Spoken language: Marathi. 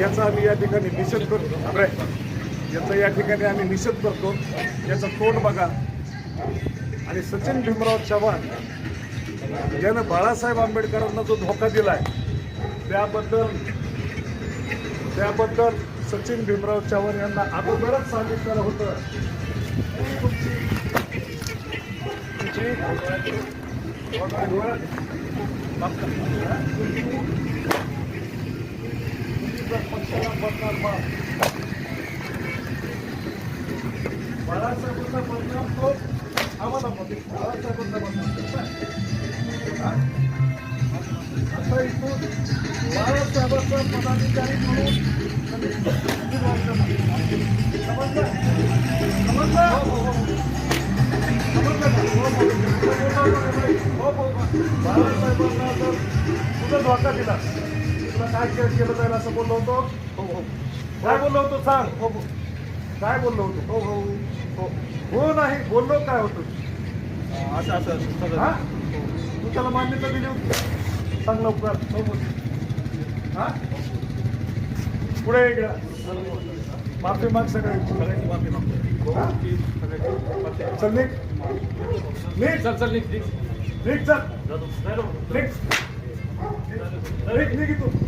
याचा आम्ही या ठिकाणी निषेध करतो अरे याचा या ठिकाणी आम्ही निषेध करतो. याचा तोंड बघा. आणि सचिन भीमराव चव्हाण ज्यानं बाळासाहेब आंबेडकरांना जो धोका दिलाय त्याबद्दल त्याबद्दल सचिन भीमराव चव्हाण यांना अगोदरच सांगितलेलं होतं. तुमची बाळासाहेबांचा परिणाम तो आम्हाला मध्ये बाळासाहेबांचा परिणाम हा? आता इथून बाळासाहेबांचा पदाधिकारी म्हणून तुम्ही किती वर्षांना? समजलं? समजलं? समजलं का? हो, हो. हो, हो, हो. बाळासाहेबांना जर तुझा धोका दिला तुला काय केलं केलं जाईल असं बोललो होतो? हो हो. काय बोललो होतो सांग? हो हो. काय बोललो होतो? हो हो. हो. हो नाही बोललो काय होतो? असं असं हा? तू त्याला मान्यता दिली होती? सांग लवकर. हो बोल हा? पुढे इकडं. माफी माग सगळ्यांची सगळ्यांची माफी मागतो. हा? चल निघ. निघ. चल चल निघ निघ. चल. निघ. निघ निघ इथून.